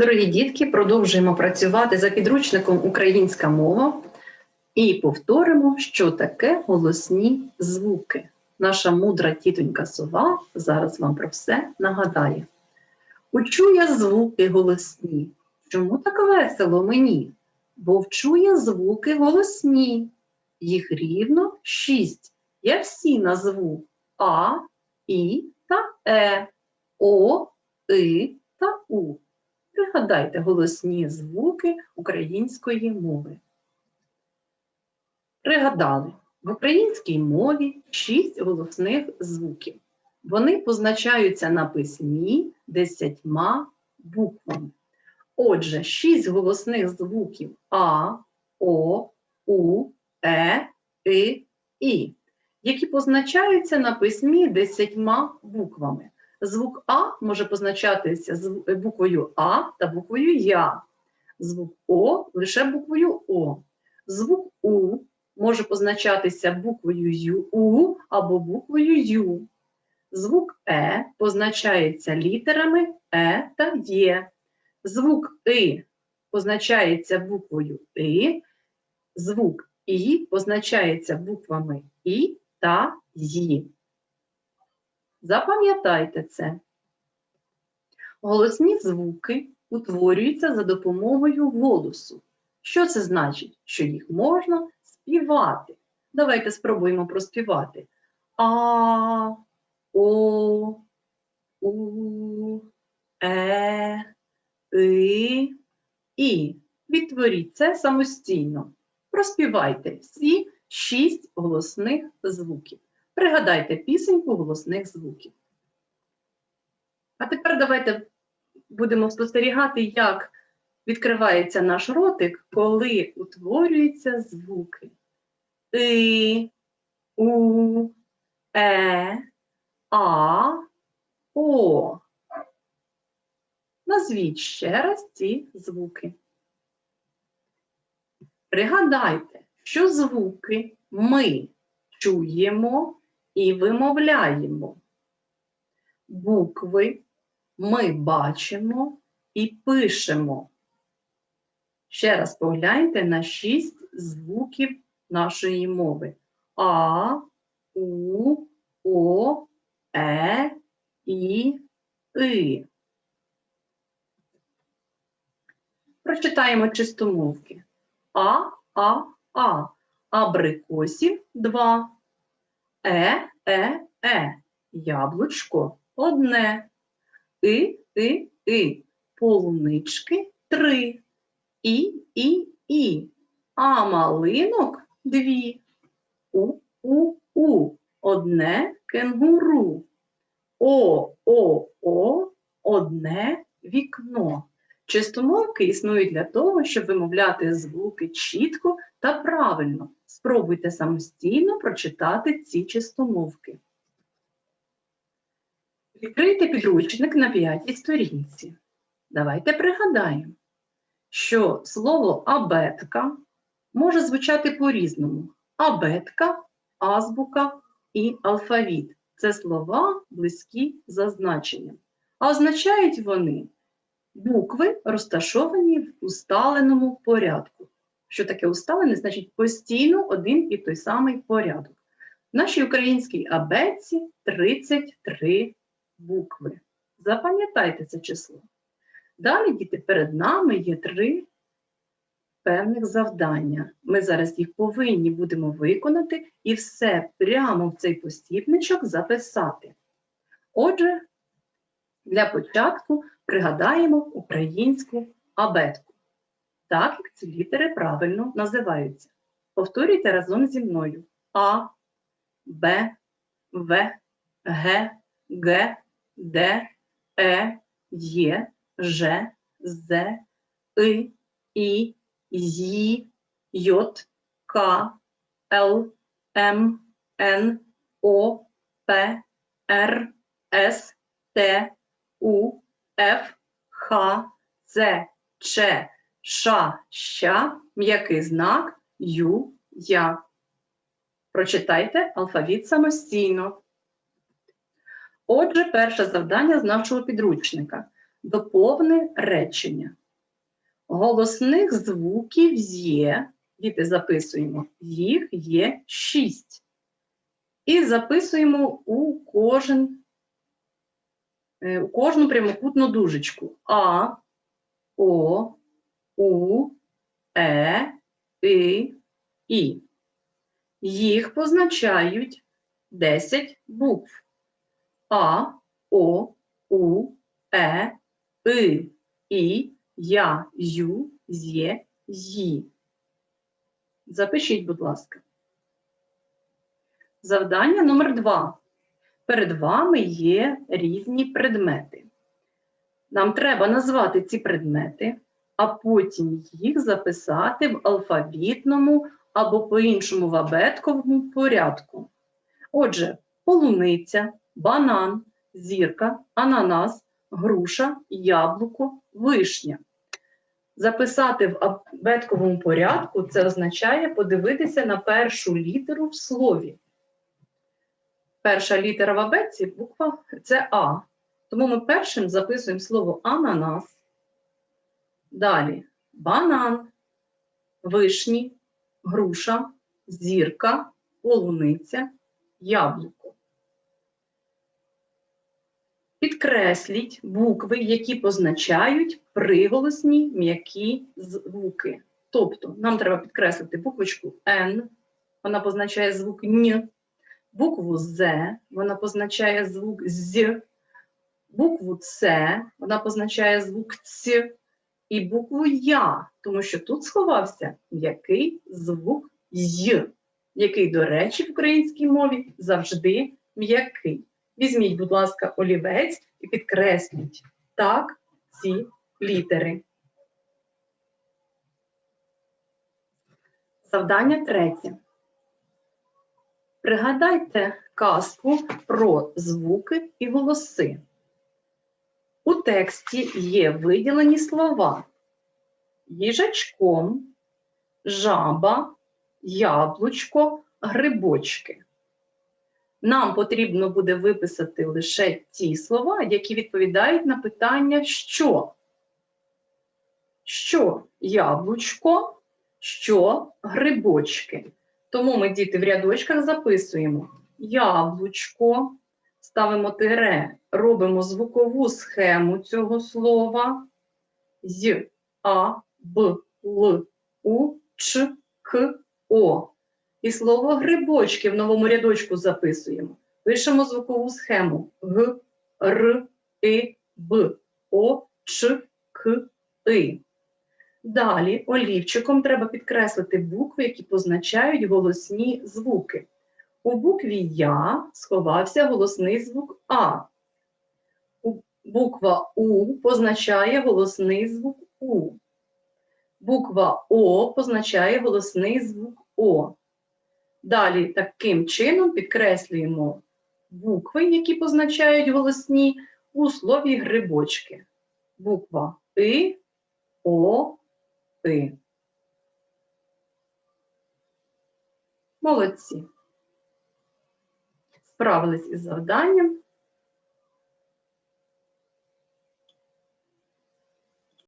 Дорогі дітки, продовжуємо працювати за підручником Українська мова і повторимо, що таке голосні звуки. Наша мудра тітонька сова зараз вам про все нагадає. Учу я звуки голосні. Чому так весело мені? Бо вчу я звуки голосні. Їх рівно шість. Я всі назву А, І та Е, О, И та У. Пригадайте голосні звуки української мови. Пригадали, в українській мові шість голосних звуків. Вони позначаються на письмі десятьма буквами. Отже, шість голосних звуків А, О, У, Е, И, І, які позначаються на письмі десятьма буквами. Звук А може позначатися буквою А та буквою Я. Звук О лише буквою О. Звук У може позначатися буквою Ю У або буквою Ю. Звук Е позначається літерами Е та Є. Звук И позначається буквою И. Звук І позначається буквами І та Ї. Запам'ятайте це. Голосні звуки утворюються за допомогою голосу. Що це значить? Що їх можна співати. Давайте спробуємо проспівати. А, О, У, Е, И, І. Відтворіть це самостійно. Проспівайте всі шість голосних звуків. Пригадайте пісеньку голосних звуків. А тепер давайте будемо спостерігати, як відкривається наш ротик, коли утворюються звуки. И, У, Е, А, О. Назвіть ще раз ці звуки. Пригадайте, що звуки ми чуємо і вимовляємо. Букви ми бачимо і пишемо. Ще раз погляньте на шість звуків нашої мови. А, У, О, Е, І, И. Прочитаємо чистомовки. А, А, А. Абрикосів два. Е, е, е. Яблучко одне. И, и, и. Полунички три. І, і, і. А малинок дві. У, у, у. Одне кенгуру. О, о, о. Одне вікно. Чистомовки існують для того, щоб вимовляти звуки чітко та правильно. Спробуйте самостійно прочитати ці чистомовки. Відкрийте підручник на п'ятій сторінці. Давайте пригадаємо, що слово абетка може звучати по-різному. Абетка, азбука і алфавіт це слова близькі за значенням. А означають вони букви, розташовані в усталеному порядку. Що таке усталений? Значить постійно один і той самий порядок. В нашій українській абетці 33 букви. Запам'ятайте це число. Далі, діти, перед нами є три певних завдання. Ми зараз їх повинні будемо виконати і все прямо в цей посібничок записати. Отже, для початку пригадаємо українську абетку. Так, як ці літери правильно називаються. Повторюйте разом зі мною. А, Б, В, Г, Г, Д, Е, Є, Ж, З, И, І, Й, Й, К, Л, М, Н, О, П, Р, С, Т, У, Ф, Х, Ц, Ч, Ш, Щ, м'який знак, Ю, Я. Прочитайте алфавіт самостійно. Отже, перше завдання з нашого підручника. Доповни речення. Голосних звуків є, діти записуємо, їх є шість. І записуємо у кожен, у кожну прямокутну дужечку. А, О, У, Е, И, І. Їх позначають 10 букв. А, О, У, Е, И, І, Я, Ю, Зє, Ї. Запишіть, будь ласка. Завдання номер два. Перед вами є різні предмети. Нам треба назвати ці предмети, а потім їх записати в алфавітному або по-іншому в абетковому порядку. Отже, полуниця, банан, зірка, ананас, груша, яблуко, вишня. Записати в абетковому порядку це означає подивитися на першу літеру в слові. Перша літера в абетці буква це А. Тому ми першим записуємо слово ананас. Далі банан, вишні, груша, зірка, полуниця, яблуко. Підкресліть букви, які позначають приголосні м'які звуки. Тобто нам треба підкреслити буквочку Н, вона позначає звук Н, букву З, вона позначає звук З, букву С, вона позначає звук Ц, і букву Я, тому що тут сховався м'який звук Й, який, до речі, в українській мові завжди м'який. Візьміть, будь ласка, олівець і підкресліть так ці літери. Завдання третє. Пригадайте казку про звуки і голоси. У тексті є виділені слова їжачком, жаба, яблучко, грибочки. Нам потрібно буде виписати лише ті слова, які відповідають на питання що? Що яблучко, що грибочки. Тому ми, діти, в рядочках записуємо яблучко, ставимо тире, робимо звукову схему цього слова з А, Б, Л, У, Ч, К, О. І слово грибочки в новому рядочку записуємо. Пишемо звукову схему Г, Р, И, Б, О, Ч, К, И. Далі олівчиком треба підкреслити букви, які позначають голосні звуки. У букві Я сховався голосний звук А. Буква У позначає голосний звук У. Буква О позначає голосний звук О. Далі таким чином підкреслюємо букви, які позначають голосні у слові грибочки. Буква И, О, И. Молодці. Справились із завданням.